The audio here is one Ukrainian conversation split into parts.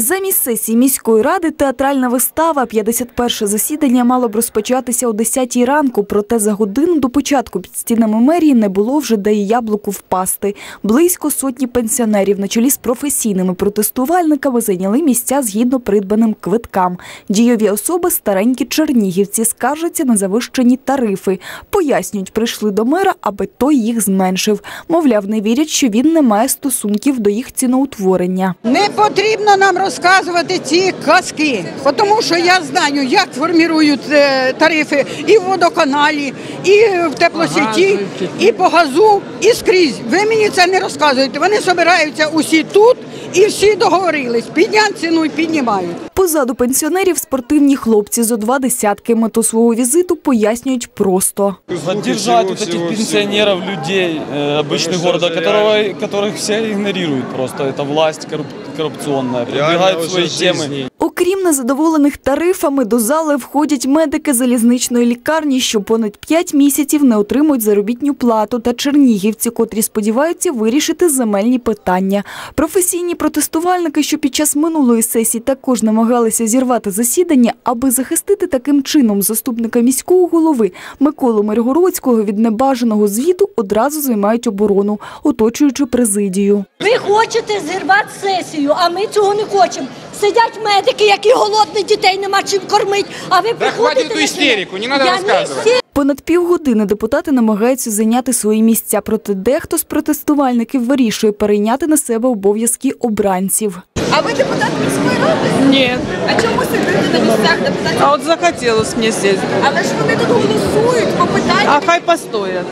Замість сесії міської ради театральна вистава 51 засідання мало б розпочатися о 10 ранку, проте за годину до початку під стінами мерії не було вже де і яблуку впасти. Близько сотні пенсіонерів на чолі з професійними протестувальниками зайняли місця згідно придбаним квиткам. Дійові особи старенькі чернігівці скаржаться на завищені тарифи. Пояснюють, прийшли до мера, аби той їх зменшив. Мовляв, не вірять, що він не має стосунків до їх ціноутворення. Не потрібно нам розказувати ці казки, тому що я знаю, як формують е, тарифи і в водоканалі, і в теплосіті, і по газу, і скрізь. Ви мені це не розказуєте. Вони збираються усі тут і всі договорились. Підняти ціну і піднімають Позаду пенсіонерів спортивні хлопці зо два десятки. Мету свого візиту пояснюють просто. Поддержать вот этих пенсионеров, людей э, обычных города, которого, которых все игнорируют просто. Это власть корруп- коррупционная, продвигает уже свои жизнь. темы. Окрім незадоволених тарифами, до зали входять медики залізничної лікарні, що понад 5 місяців не отримують заробітню плату, та чернігівці, котрі сподіваються вирішити земельні питання. Професійні протестувальники, що під час минулої сесії також намагалися зірвати засідання, аби захистити таким чином заступника міського голови Миколу Миргородського від небажаного звіту, одразу займають оборону, оточуючи президію. Ви хочете зірвати сесію, а ми цього не хочемо. Сидять медики, які голодні, дітей нема чим кормити, а ви приходите... хватит эту на истерику, не надо Я рассказывать. Не Понад півгодини депутати намагаються зайняти свої місця, проте дехто з протестувальників вирішує перейняти на себе обов'язки обранців. А ви депутат міської ради? Нет. А чому сидите на місцях депутатів? А от захотелось мне сесть. Але ж вони тут голосують по А хай постоят.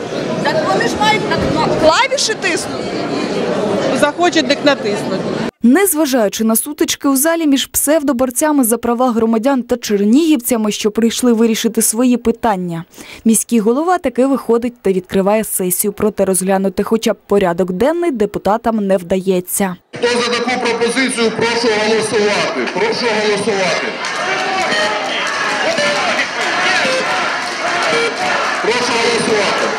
Так вони ж мають на клавіші тиснути. Захочет, так натиснуть. Незважаючи на сутички у залі між псевдоборцями за права громадян та чернігівцями, що прийшли вирішити свої питання, міський голова таки виходить та відкриває сесію. Проте розглянути хоча б порядок денний депутатам не вдається. Хто за таку пропозицію, прошу голосувати. Прошу голосувати. Прошу голосувати.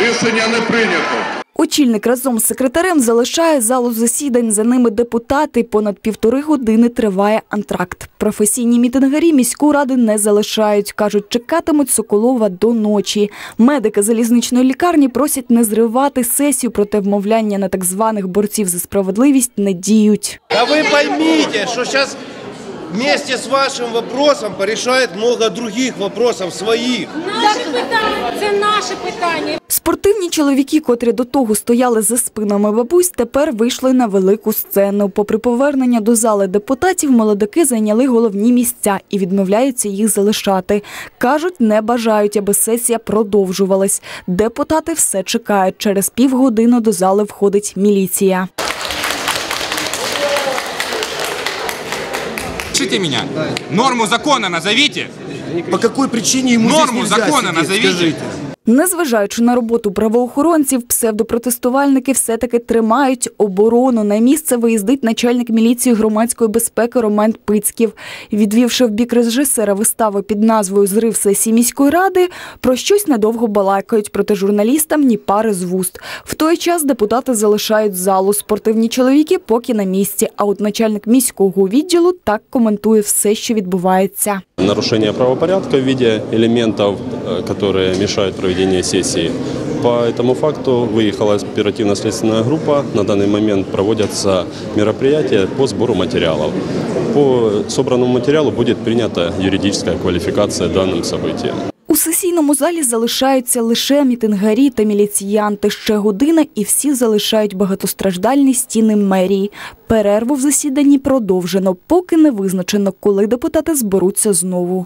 Рішення не прийнято. Очільник разом з секретарем залишає залу засідань. За ними депутати. Понад півтори години триває антракт. Професійні мітингарі міську ради не залишають. Кажуть, чекатимуть Соколова до ночі. Медики залізничної лікарні просять не зривати сесію, проте вмовляння на так званих борців за справедливість не діють. А вы поймите, что сейчас вместе с вашим вопросом порешает много других вопросов своих. Наші питання, це наше питання. Спортивні чоловіки, котрі до того стояли за спинами бабусь, тепер вийшли на велику сцену. Попри повернення до зали депутатів, молодики зайняли головні місця і відмовляються їх залишати. Кажуть, не бажають, аби сесія продовжувалась. Депутати все чекають. Через півгодини до зали входить міліція. Слушайте меня. Норму закона назовите. По какой причине ему Норму здесь нельзя закона сидеть, назовите. скажите? Незважаючи на роботу правоохоронців, псевдопротестувальники все-таки тримають оборону. На місце виїздить начальник міліції громадської безпеки Роман Пицьків. Відвівши в бік режисера вистави під назвою Зрив сесії міської ради, про щось недовго балакають, проте журналістам ні пари з вуст. В той час депутати залишають залу. Спортивні чоловіки поки на місці. А от начальник міського відділу так коментує все, що відбувається. нарушение правопорядка в виде элементов, э, которые мешают проведению сессии. По этому факту выехала оперативно-следственная группа. На данный момент проводятся мероприятия по сбору материалов. По собранному материалу будет принята юридическая квалификация данным событиям. У сесійному залі залишаються лише мітингарі та міліціянти. Ще година і всі залишають багатостраждальні стіни мерії. Перерву в засіданні продовжено, поки не визначено, коли депутати зберуться знову.